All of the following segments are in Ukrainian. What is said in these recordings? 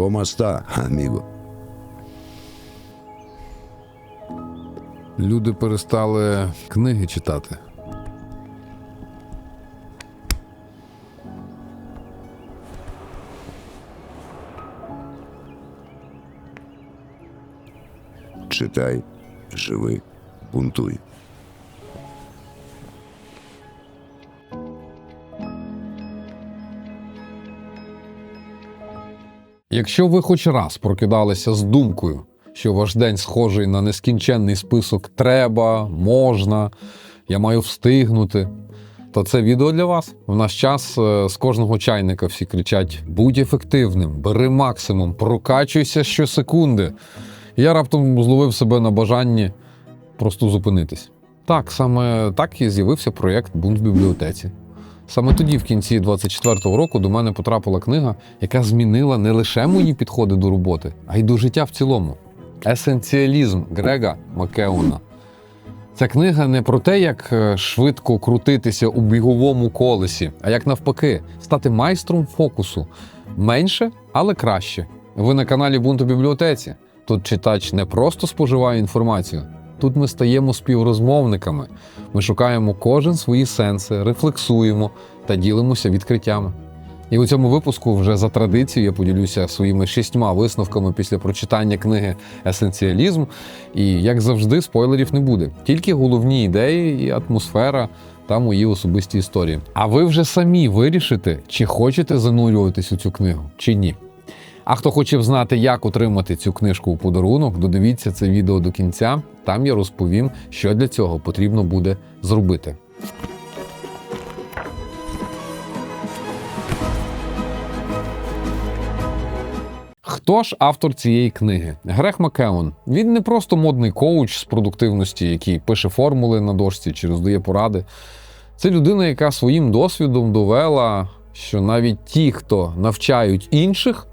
¿Cómo está, amigo? Люди перестали книги читати. Читай, живи, бунтуй. Якщо ви хоч раз прокидалися з думкою, що ваш день схожий на нескінченний список треба, можна, я маю встигнути, то це відео для вас. В наш час е, з кожного чайника всі кричать: будь ефективним, бери максимум, прокачуйся щосекунди. Я раптом зловив себе на бажанні просто зупинитись. Так, саме так і з'явився проєкт Бунт в бібліотеці. Саме тоді, в кінці 24-го року, до мене потрапила книга, яка змінила не лише мої підходи до роботи, а й до життя в цілому. Есенціалізм Грега Макеуна. Ця книга не про те, як е, швидко крутитися у біговому колесі, а як навпаки, стати майстром фокусу. Менше, але краще. Ви на каналі Бунту бібліотеці. Тут читач не просто споживає інформацію, тут ми стаємо співрозмовниками. Ми шукаємо кожен свої сенси, рефлексуємо та ділимося відкриттями. І у цьому випуску вже за традицією я поділюся своїми шістьма висновками після прочитання книги Есенціалізм. І як завжди, спойлерів не буде. Тільки головні ідеї і атмосфера та мої особисті історії. А ви вже самі вирішите, чи хочете занурюватись у цю книгу, чи ні. А хто хоче знати, як отримати цю книжку у подарунок, додивіться це відео до кінця. Там я розповім, що для цього потрібно буде зробити. Хто ж автор цієї книги? Грег Макеон. Він не просто модний коуч з продуктивності, який пише формули на дошці чи роздає поради. Це людина, яка своїм досвідом довела, що навіть ті, хто навчають інших,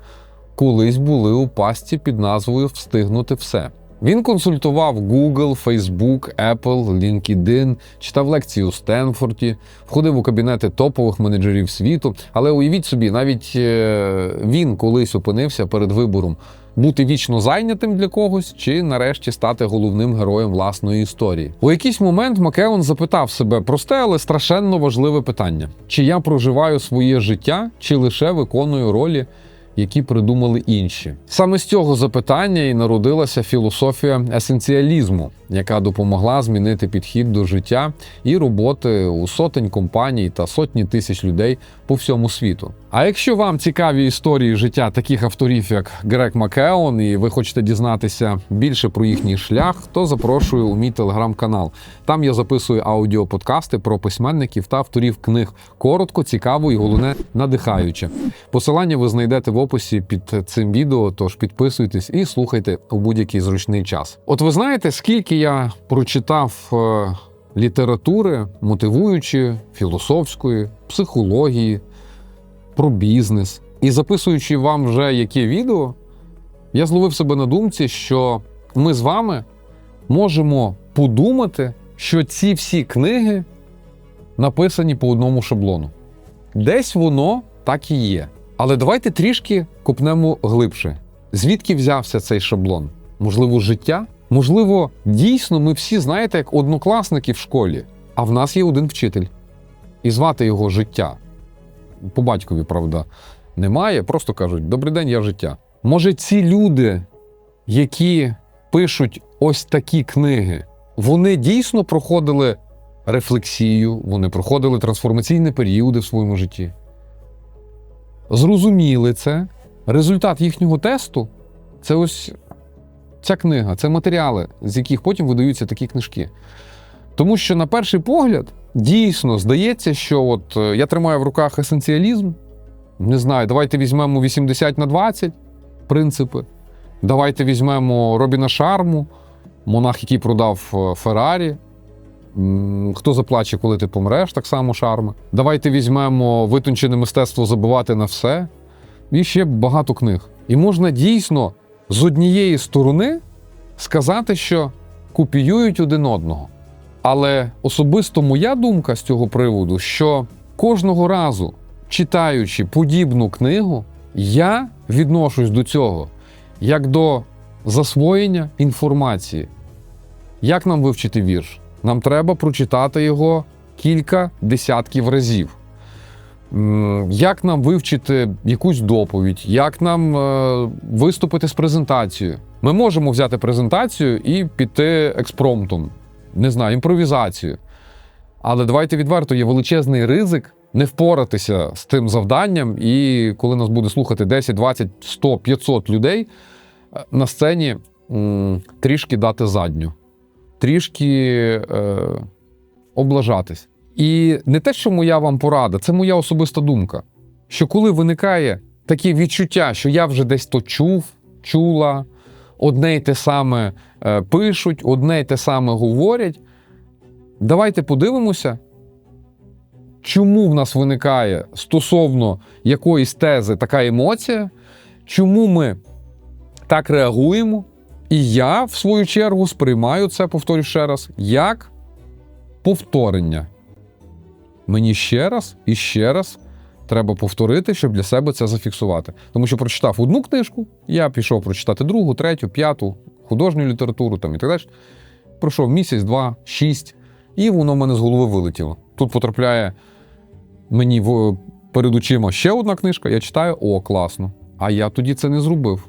колись були у пастці під назвою Встигнути все. Він консультував Google, Facebook, Apple, LinkedIn, читав лекції у Стенфорді, входив у кабінети топових менеджерів світу. Але уявіть собі, навіть е, він колись опинився перед вибором бути вічно зайнятим для когось, чи нарешті стати головним героєм власної історії. У якийсь момент Макеон запитав себе просте, але страшенно важливе питання: чи я проживаю своє життя, чи лише виконую ролі які придумали інші. Саме з цього запитання і народилася філософія есенціалізму, яка допомогла змінити підхід до життя і роботи у сотень компаній та сотні тисяч людей по всьому світу. А якщо вам цікаві історії життя таких авторів, як Грег Макеон, і ви хочете дізнатися більше про їхній шлях, то запрошую у мій телеграм-канал. Там я записую аудіоподкасти про письменників та авторів книг коротко, цікаво і головне надихаюче. Посилання ви знайдете в описі під цим відео, тож підписуйтесь і слухайте у будь-який зручний час. От ви знаєте, скільки я прочитав е, літератури, мотивуючи філософської, психології, про бізнес. І записуючи вам вже яке відео, я зловив себе на думці, що ми з вами можемо подумати, що ці всі книги написані по одному шаблону. Десь воно так і є. Але давайте трішки копнемо глибше. Звідки взявся цей шаблон? Можливо, життя? Можливо, дійсно ми всі знаєте, як однокласники в школі, а в нас є один вчитель. І звати його життя. По батькові, правда, немає. Просто кажуть: Добрий день, я життя. Може, ці люди, які пишуть ось такі книги, вони дійсно проходили рефлексію, вони проходили трансформаційні періоди в своєму житті. Зрозуміли це. Результат їхнього тесту це ось ця книга, це матеріали, з яких потім видаються такі книжки. Тому що, на перший погляд, дійсно здається, що от е, я тримаю в руках есенціалізм. Не знаю, давайте візьмемо 80 на 20 принципи. Давайте візьмемо Робіна Шарму, монах, який продав е, Феррарі. Хто заплаче, коли ти помреш, так само шарма. Давайте візьмемо витончене мистецтво забувати на все. І ще багато книг. І можна дійсно з однієї сторони сказати, що копіюють один одного. Але особисто моя думка з цього приводу, що кожного разу, читаючи подібну книгу, Я відношусь до цього як до засвоєння інформації. Як нам вивчити вірш? Нам треба прочитати його кілька десятків разів. Як нам вивчити якусь доповідь, як нам е, виступити з презентацією? Ми можемо взяти презентацію і піти експромтом, не знаю, імпровізацію. Але давайте відверто, є величезний ризик не впоратися з тим завданням, і коли нас буде слухати 10, 20, 100, 500 людей, е, на сцені трішки дати задню, трішки е, облажатись. І не те, що моя вам порада, це моя особиста думка. Що коли виникає таке відчуття, що я вже десь то чув, чула, одне й те саме е, пишуть, одне й те саме говорять. Давайте подивимося, чому в нас виникає стосовно якоїсь тези така емоція, чому ми так реагуємо. І я, в свою чергу, сприймаю це, повторю ще раз, як повторення. Мені ще раз і ще раз треба повторити, щоб для себе це зафіксувати. Тому що прочитав одну книжку, я пішов прочитати другу, третю, п'яту, художню літературу там і так далі. Пройшов місяць, два, шість, і воно в мене з голови вилетіло. Тут потрапляє мені в, перед очима ще одна книжка, я читаю, о, класно. А я тоді це не зробив.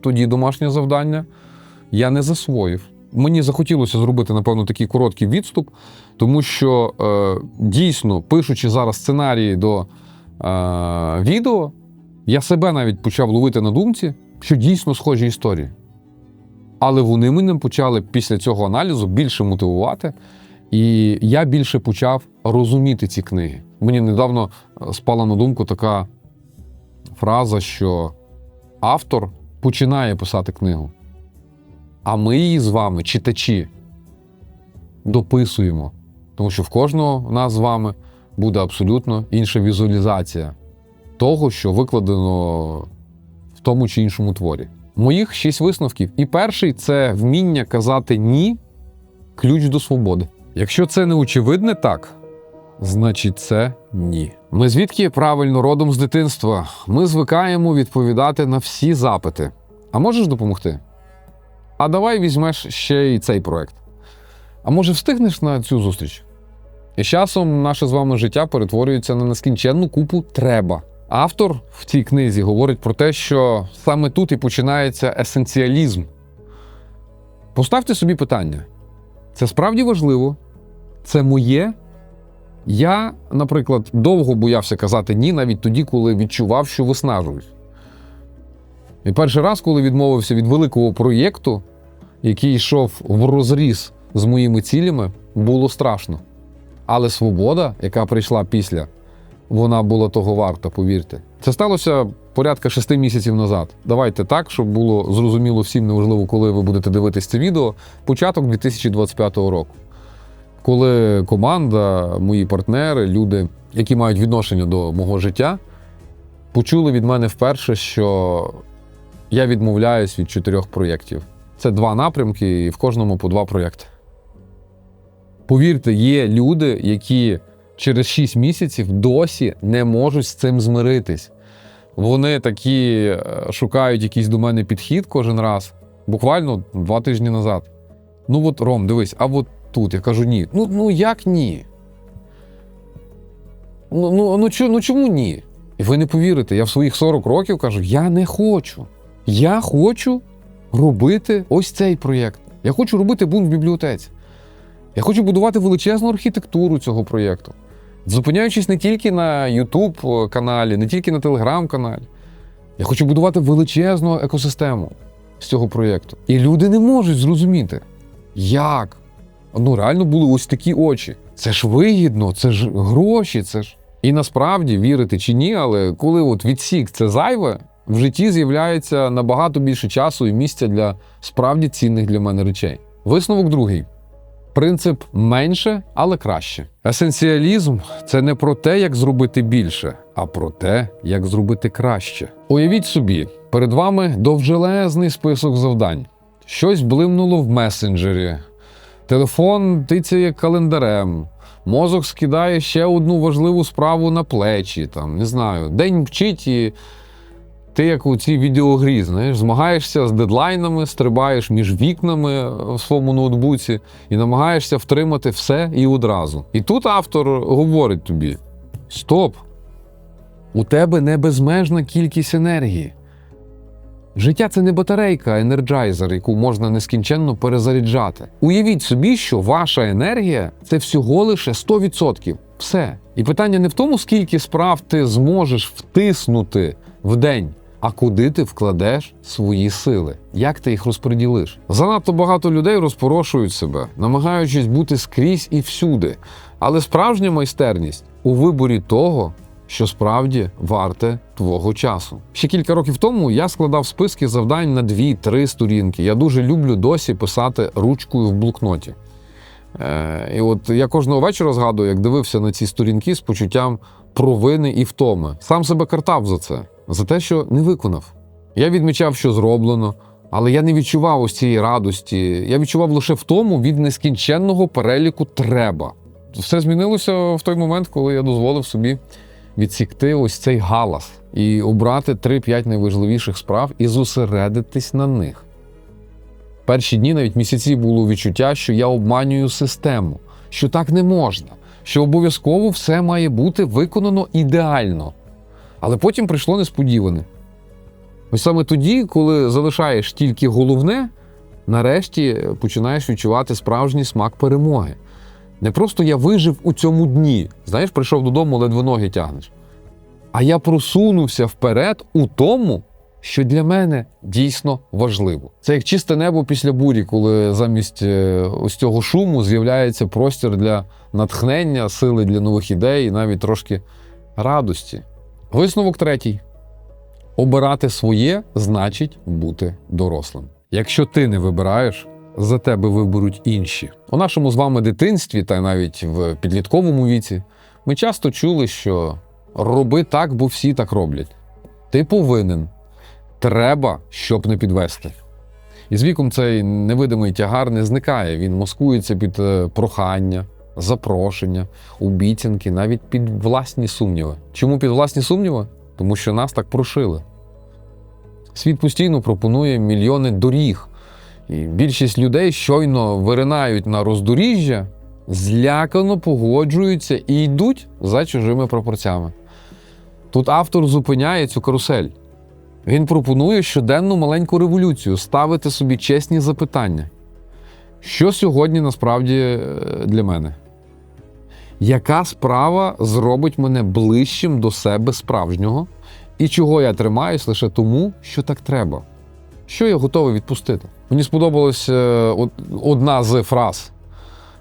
Тоді домашнє завдання я не засвоїв. Мені захотілося зробити, напевно, такий короткий відступ, тому що е, дійсно, пишучи зараз сценарії до е, відео, я себе навіть почав ловити на думці, що дійсно схожі історії. Але вони мене почали після цього аналізу більше мотивувати, і я більше почав розуміти ці книги. Мені недавно е, спала на думку така фраза, що автор починає писати книгу, а ми її з вами, читачі, дописуємо. Тому що в кожного нас з вами буде абсолютно інша візуалізація того, що викладено в тому чи іншому творі. Моїх шість висновків. І перший це вміння казати ні ключ до свободи. Якщо це не очевидне так, значить це ні. Ми звідки правильно родом з дитинства? Ми звикаємо відповідати на всі запити. А можеш допомогти? А давай візьмеш ще й цей проект. А може встигнеш на цю зустріч? І з часом наше з вами життя перетворюється на нескінченну купу треба. Автор в цій книзі говорить про те, що саме тут і починається есенціалізм. Поставте собі питання: це справді важливо? Це моє? Я, наприклад, довго боявся казати ні, навіть тоді, коли відчував, що виснажуюсь. І перший раз, коли відмовився від великого проєкту, який йшов в розріз з моїми цілями, було страшно. Але свобода, яка прийшла після, вона була того варта, повірте. Це сталося порядка шести місяців назад. Давайте так, щоб було зрозуміло всім, неважливо, коли ви будете дивитись це відео. Початок 2025 року. Коли команда, мої партнери, люди, які мають відношення до мого життя, почули від мене вперше, що я відмовляюсь від чотирьох проєктів. Це два напрямки, і в кожному по два проєкти. Повірте, є люди, які через 6 місяців досі не можуть з цим змиритись. Вони такі е, шукають якийсь до мене підхід кожен раз, буквально два тижні назад. Ну от, Ром, дивись, а от тут я кажу ні. Ну, ну як ні? Ну, ну, ну, чо- ну чому ні? І ви не повірите, я в своїх 40 років кажу: я не хочу. Я хочу робити ось цей проєкт. Я хочу робити бунт в бібліотеці. Я хочу будувати величезну архітектуру цього проєкту, зупиняючись не тільки на YouTube каналі, не тільки на Telegram каналі. Я хочу будувати величезну екосистему з цього проєкту. І люди не можуть зрозуміти, як. Ну, реально були ось такі очі. Це ж вигідно, це ж гроші, це ж. І насправді вірити чи ні, але коли от відсік це зайве, в житті з'являється набагато більше часу і місця для справді цінних для мене речей. Висновок другий. Принцип менше, але краще. Есенціалізм це не про те, як зробити більше, а про те, як зробити краще. Уявіть собі, перед вами довжелезний список завдань. Щось блимнуло в месенджері, телефон тицяє календарем, мозок скидає ще одну важливу справу на плечі. Там не знаю, день вчить і Ти як у цій відеогрі, знаєш, змагаєшся з дедлайнами, стрибаєш між вікнами в своєму ноутбуці і намагаєшся втримати все і одразу. І тут автор говорить тобі: стоп! У тебе не безмежна кількість енергії. Життя це не батарейка, а енерджайзер, яку можна нескінченно перезаряджати. Уявіть собі, що ваша енергія це всього лише 100%. Все. І питання не в тому, скільки справ ти зможеш втиснути в день, а куди ти вкладеш свої сили, як ти їх розподілиш. Занадто багато людей розпорошують себе, намагаючись бути скрізь і всюди. Але справжня майстерність у виборі того, що справді варте твого часу. Ще кілька років тому я складав списки завдань на 2-3 сторінки. Я дуже люблю досі писати ручкою в блокноті. Е, і от я кожного вечора згадую, як дивився на ці сторінки з почуттям провини і втоми. Сам себе картав за це, за те, що не виконав. Я відмічав, що зроблено, але я не відчував ось цієї радості. Я відчував лише втому від нескінченного переліку треба. Все змінилося в той момент, коли я дозволив собі відсікти ось цей галас і обрати 3-5 найважливіших справ і зосередитись на них. Перші дні, навіть місяці, було відчуття, що я обманюю систему, що так не можна, що обов'язково все має бути виконано ідеально. Але потім прийшло несподіване. Ось саме тоді, коли залишаєш тільки головне, нарешті починаєш відчувати справжній смак перемоги. Не просто я вижив у цьому дні, знаєш, прийшов додому, ледве ноги тягнеш. А я просунувся вперед у тому, що для мене дійсно важливо. Це як чисте небо після бурі, коли замість е, ось цього шуму з'являється простір для натхнення, сили для нових ідей і навіть трошки радості. Висновок третій: обирати своє значить бути дорослим. Якщо ти не вибираєш, за тебе виберуть інші. У нашому з вами дитинстві, та навіть в підлітковому віці, ми часто чули, що роби так, бо всі так роблять. Ти повинен. Треба, щоб не підвести. І з віком цей невидимий тягар не зникає. Він маскується під е, прохання, запрошення, обіцянки, навіть під власні сумніви. Чому під власні сумніви? Тому що нас так прошили. Світ постійно пропонує мільйони доріг, і більшість людей щойно виринають на роздоріжжя, злякано погоджуються і йдуть за чужими пропорцями. Тут автор зупиняє цю карусель. Він пропонує щоденну маленьку революцію ставити собі чесні запитання. Що сьогодні насправді е, для мене? Яка справа зробить мене ближчим до себе справжнього? І чого я тримаюсь лише тому, що так треба? Що я готовий відпустити? Мені сподобалась е, одна з фраз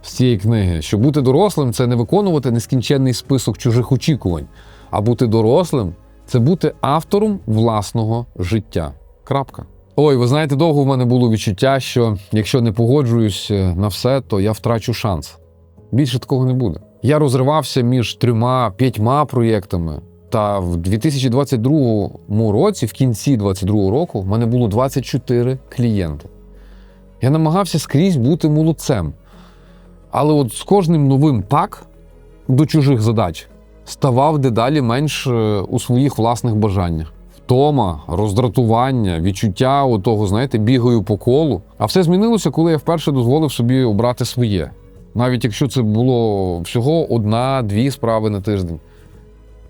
з цієї книги: що бути дорослим це не виконувати нескінченний список чужих очікувань, а бути дорослим це бути автором власного життя. Крапка. Ой, ви знаєте, довго в мене було відчуття, що якщо не погоджуюсь е, на все, то я втрачу шанс. Більше такого не буде. Я розривався між трьома п'ятьма проєктами. Та в 2022 році, в кінці 2022 року, в мене було 24 клієнти. Я намагався скрізь бути молодцем. Але от з кожним новим так до чужих задач ставав дедалі менш е, у своїх власних бажаннях. Втома, роздратування, відчуття отого, знаєте, бігаю по колу. А все змінилося, коли я вперше дозволив собі обрати своє. Навіть якщо це було всього одна-дві справи на тиждень.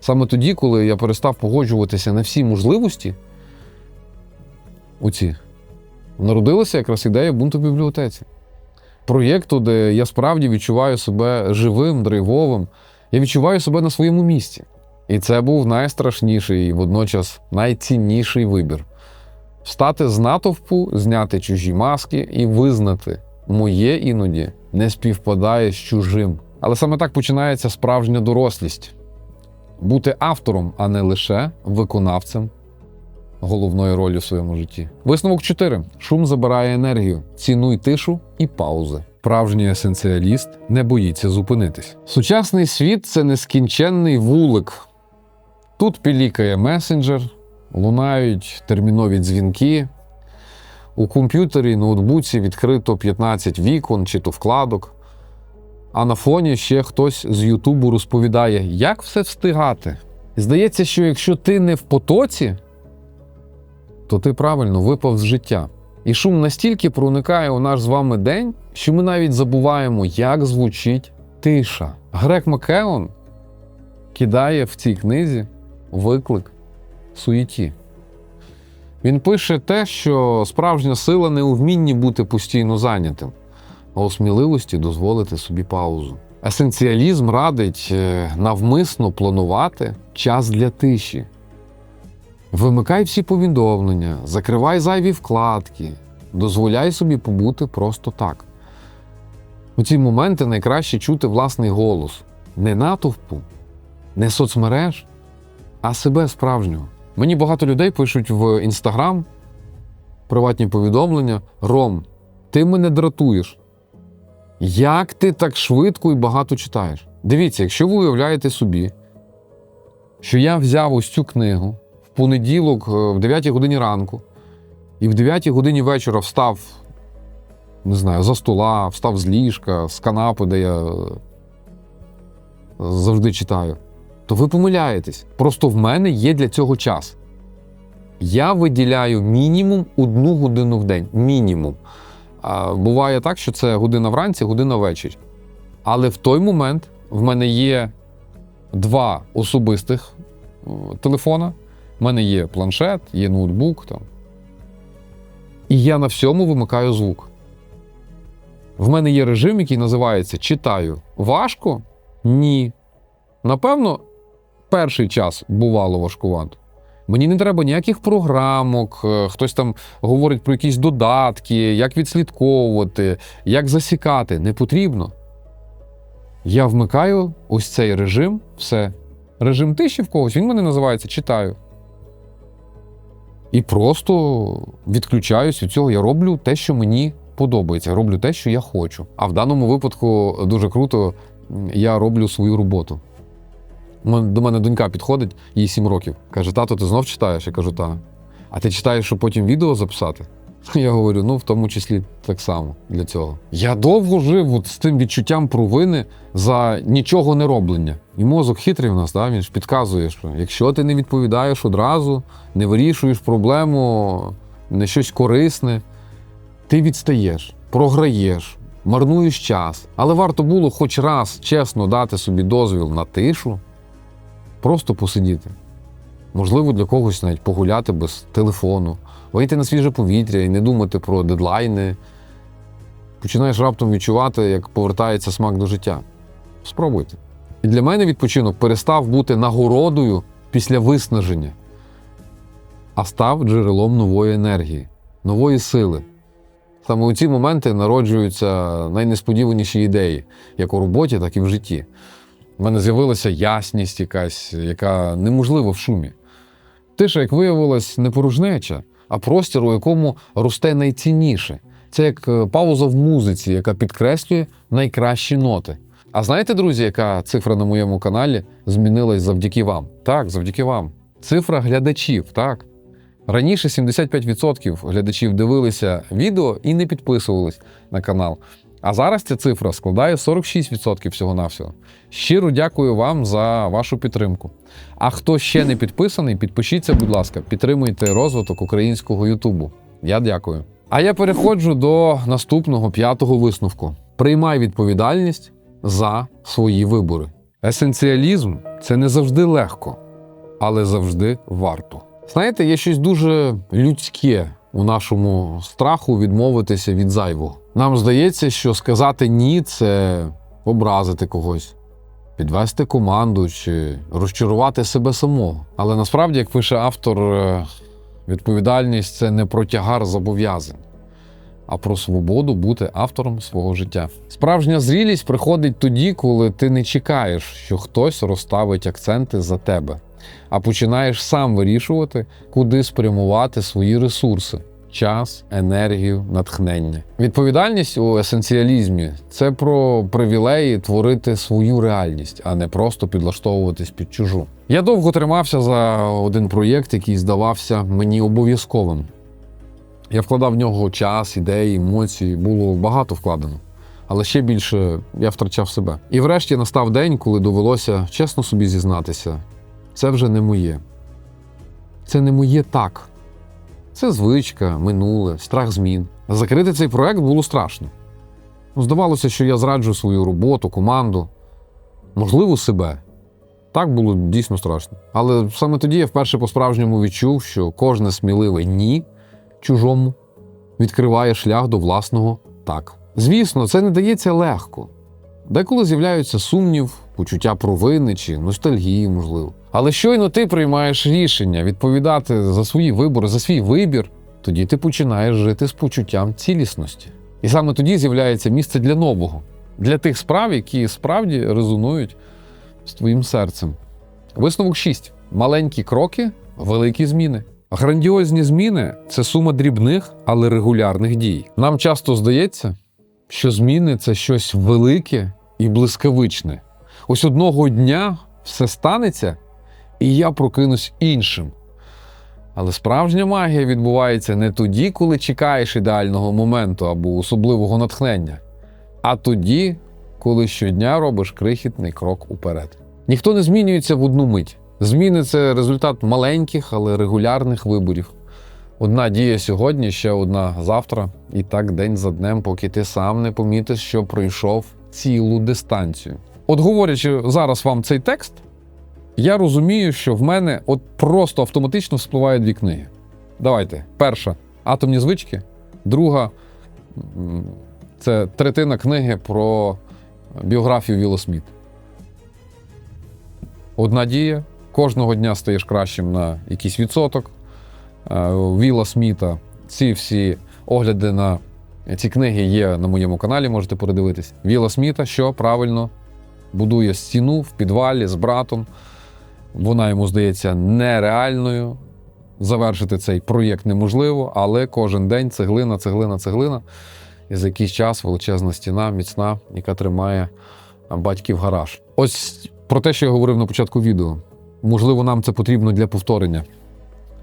Саме тоді, коли я перестав погоджуватися на всі можливості, оці, народилася якраз ідея бунту в бібліотеці. Проєкту, де я справді відчуваю себе живим, драйвовим, я відчуваю себе на своєму місці. І це був найстрашніший і водночас найцінніший вибір. Встати з натовпу, зняти чужі маски і визнати, моє іноді не співпадає з чужим. Але саме так починається справжня дорослість бути автором, а не лише виконавцем головної ролі в своєму житті. Висновок 4. Шум забирає енергію. Цінуй тишу і паузи. Справжній есенціаліст не боїться зупинитись. Сучасний світ це нескінченний вулик. Тут пілікає месенджер, лунають термінові дзвінки. У комп'ютері, ноутбуці відкрито 15 вікон чи то вкладок. А на фоні ще хтось з Ютубу розповідає, як все встигати. Здається, що якщо ти не в потоці, то ти правильно випав з життя. І шум настільки проникає у наш з вами день, що ми навіть забуваємо, як звучить тиша. Грек Макеон кидає в цій книзі виклик суєті. Він пише те, що справжня сила не у вмінні бути постійно зайнятим, а у сміливості дозволити собі паузу. Есенціалізм радить е, навмисно планувати час для тиші. Вимикай всі повідомлення, закривай зайві вкладки, дозволяй собі побути просто так. У ці моменти найкраще чути власний голос не натовпу, не соцмереж, а себе справжнього. Мені багато людей пишуть в інстаграм приватні повідомлення: Ром, ти мене дратуєш. Як ти так швидко і багато читаєш? Дивіться, якщо ви уявляєте собі, що я взяв ось цю книгу в понеділок е, в 9 годині ранку, і в 9 годині вечора встав, не знаю, за стола, встав з ліжка, з канапи, де я е, завжди читаю, то ви помиляєтесь. Просто в мене є для цього час. Я виділяю мінімум одну годину в день. Мінімум. Буває так, що це година вранці, година ввечері. Але в той момент в мене є два особистих е, телефона. У мене є планшет, є ноутбук. Там. І я на всьому вимикаю звук. В мене є режим, який називається Читаю. Важко? Ні. Напевно, перший час бувало важкувато. Мені не треба ніяких програмок, е, хтось там говорить про якісь додатки, як відслідковувати, як засікати. Не потрібно. Я вмикаю ось цей режим, все. Режим тиші в когось, він мене називається читаю. І просто відключаюсь від цього. Я роблю те, що мені подобається. Роблю те, що я хочу. А в даному випадку дуже круто, я роблю свою роботу. До мене донька підходить, їй 7 років. Каже: тато, ти знов читаєш? Я кажу, так. А ти читаєш, щоб потім відео записати? Я говорю, ну в тому числі так само для цього. Я довго жив от з тим відчуттям провини за нічого не роблення. І мозок хитрий в нас, да? він ж підказує, що якщо ти не відповідаєш одразу, не вирішуєш проблему, не щось корисне, ти відстаєш, програєш, марнуєш час. Але варто було хоч раз чесно дати собі дозвіл на тишу, просто посидіти. Можливо, для когось навіть погуляти без телефону, вийти на свіже повітря і не думати про дедлайни. Починаєш раптом відчувати, як повертається смак до життя. Спробуйте. І для мене відпочинок перестав бути нагородою після виснаження, а став джерелом нової енергії, нової сили. Саме у ці моменти народжуються найнесподіваніші ідеї, як у роботі, так і в житті. У мене з'явилася ясність якась, яка неможлива в шумі. Тиша, як виявилось, не порожнеча, а простір, у якому росте найцінніше. Це як е, пауза в музиці, яка підкреслює найкращі ноти. А знаєте, друзі, яка цифра на моєму каналі змінилась завдяки вам? Так, завдяки вам. Цифра глядачів, так. Раніше 75% глядачів дивилися відео і не підписувались на канал. А зараз ця цифра складає 46% всього-навсього. Щиро дякую вам за вашу підтримку. А хто ще не підписаний, підпишіться, будь ласка, підтримуйте розвиток українського Ютубу. Я дякую. А я переходжу до наступного п'ятого висновку: приймай відповідальність за свої вибори. Есенціалізм це не завжди легко, але завжди варто. Знаєте, є щось дуже людське у нашому страху відмовитися від зайвого. Нам здається, що сказати ні це образити когось, підвести команду чи розчарувати себе самого. Але насправді, як пише автор, е, відповідальність це не про тягар зобов'язань, а про свободу бути автором свого життя. Справжня зрілість приходить тоді, коли ти не чекаєш, що хтось розставить акценти за тебе, а починаєш сам вирішувати, куди спрямувати свої ресурси. Час, енергію, натхнення. Відповідальність у есенціалізмі це про привілеї творити свою реальність, а не просто підлаштовуватись під чужу. Я довго тримався за один проєкт, який здавався мені обов'язковим. Я вкладав в нього час, ідеї, емоції, було багато вкладено. Але ще більше я втрачав себе. І врешті настав день, коли довелося чесно собі зізнатися: це вже не моє. Це не моє так. Це звичка, минуле, страх змін. Закрити цей проект було страшно. Ну, Здавалося, що я зраджу свою роботу, команду, можливо, себе. Так було дійсно страшно. Але саме тоді я вперше по-справжньому відчув, що кожне сміливе ні чужому відкриває шлях до власного так. Звісно, це не дається легко. Деколи з'являються сумнів, почуття провини чи ностальгії, можливо. Але щойно ти приймаєш рішення відповідати за свої вибори, за свій вибір, тоді ти починаєш жити з почуттям цілісності. І саме тоді з'являється місце для нового, для тих справ, які справді резонують з твоїм серцем. Висновок 6. Маленькі кроки, великі зміни. Грандіозні зміни це сума дрібних, але регулярних дій. Нам часто здається, що зміни це щось велике і блискавичне. Ось одного дня все станеться, і я прокинусь іншим. Але справжня магія відбувається не тоді, коли чекаєш ідеального моменту або особливого натхнення, а тоді, коли щодня робиш крихітний крок уперед. Ніхто не змінюється в одну мить. Зміни це результат маленьких, але регулярних виборів. Одна дія сьогодні, ще одна завтра, і так день за днем, поки ти сам не помітиш, що пройшов цілу дистанцію. От говорячи зараз вам цей текст, я розумію, що в мене от просто автоматично вспливають дві книги. Давайте. Перша атомні звички, друга це третина книги про біографію Вілла Сміт. Одна дія, кожного дня стаєш кращим на якийсь відсоток. Е, Вілла Сміта. Ці всі огляди на ці книги є на моєму каналі, можете передивитись. Вілла Сміта, що правильно будує стіну в підвалі з братом. Вона йому здається нереальною. Завершити цей проєкт неможливо, але кожен день цеглина, цеглина, цеглина. І за якийсь час величезна стіна, міцна, яка тримає батьків гараж. Ось про те, що я говорив на початку відео. Можливо, нам це потрібно для повторення.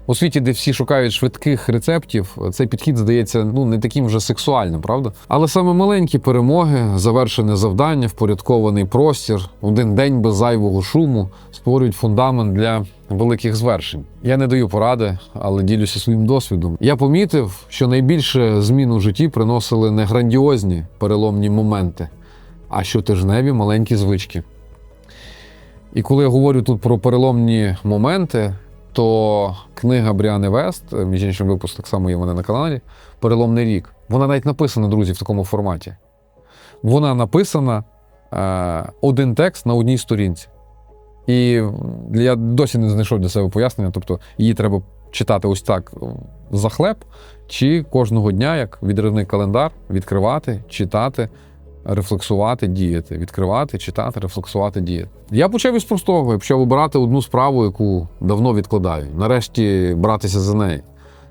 У світі, де всі шукають швидких рецептів, цей підхід здається ну не таким вже сексуальним, правда? Але саме маленькі перемоги, завершене завдання, впорядкований простір, один день без зайвого шуму створюють фундамент для великих звершень. Я не даю поради, але ділюся своїм досвідом. Я помітив, що найбільше змін у житті приносили не грандіозні переломні моменти, а щотижневі маленькі звички. І коли я говорю тут про переломні моменти, то книга Бріани Вест, між іншим випуск так само є в мене на каналі, Переломний рік. Вона навіть написана, друзі, в такому форматі. Вона написана е, один текст на одній сторінці. І я досі не знайшов для себе пояснення, тобто її треба читати ось так за хлеб, чи кожного дня, як відривний календар, відкривати, читати, рефлексувати, діяти, відкривати, читати, рефлексувати, діяти. Я почав із простого, я почав обирати одну справу, яку давно відкладаю. Нарешті братися за неї.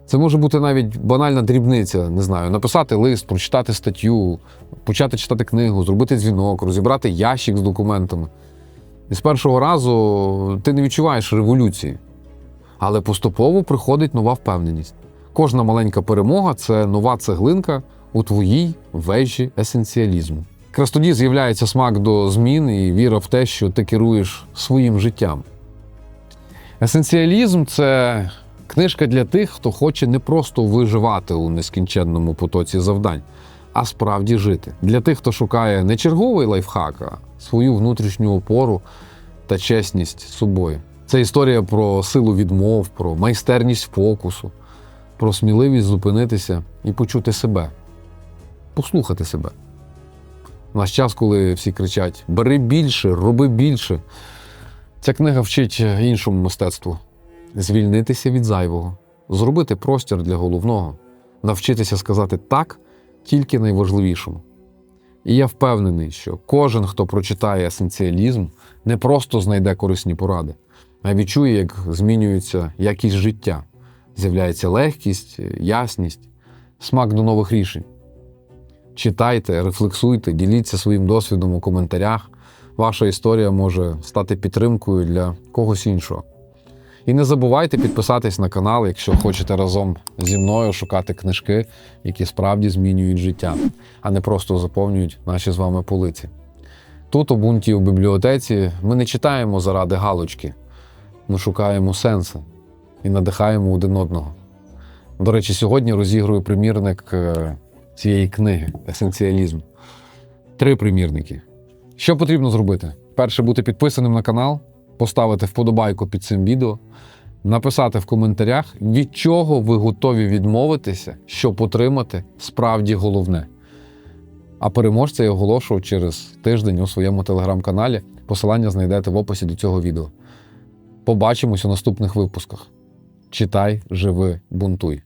Це може бути навіть банальна дрібниця, не знаю, написати лист, прочитати статтю, почати читати книгу, зробити дзвінок, розібрати ящик з документами. І з першого разу ти не відчуваєш революції, але поступово приходить нова впевненість. Кожна маленька перемога це нова цеглинка у твоїй вежі есенціалізму. Якраз тоді з'являється смак до змін і віра в те, що ти керуєш своїм життям. Есенціалізм це книжка для тих, хто хоче не просто виживати у нескінченному потоці завдань, а справді жити. Для тих, хто шукає не черговий лайфхак, а свою внутрішню опору та чесність з собою. Це історія про силу відмов, про майстерність фокусу, про сміливість зупинитися і почути себе, послухати себе. Наш час, коли всі кричать: бери більше, роби більше. Ця книга вчить іншому мистецтву звільнитися від зайвого, зробити простір для головного, навчитися сказати так тільки найважливішому. І я впевнений, що кожен, хто прочитає есенціалізм, не просто знайде корисні поради, а відчує, як змінюється якість життя, з'являється легкість, ясність, смак до нових рішень. Читайте, рефлексуйте, діліться своїм досвідом у коментарях. Ваша історія може стати підтримкою для когось іншого. І не забувайте підписатись на канал, якщо хочете разом зі мною шукати книжки, які справді змінюють життя, а не просто заповнюють наші з вами полиці. Тут, у бунті у бібліотеці, ми не читаємо заради галочки, ми шукаємо сенси і надихаємо один одного. До речі, сьогодні розігрую примірник е, цієї книги Есенціалізм. Три примірники. Що потрібно зробити? Перше, бути підписаним на канал, поставити вподобайку під цим відео, написати в коментарях, від чого ви готові відмовитися, щоб отримати справді головне. А переможця я оголошую через тиждень у своєму телеграм-каналі. Посилання знайдете в описі до цього відео. Побачимось у наступних випусках. Читай, живи, бунтуй.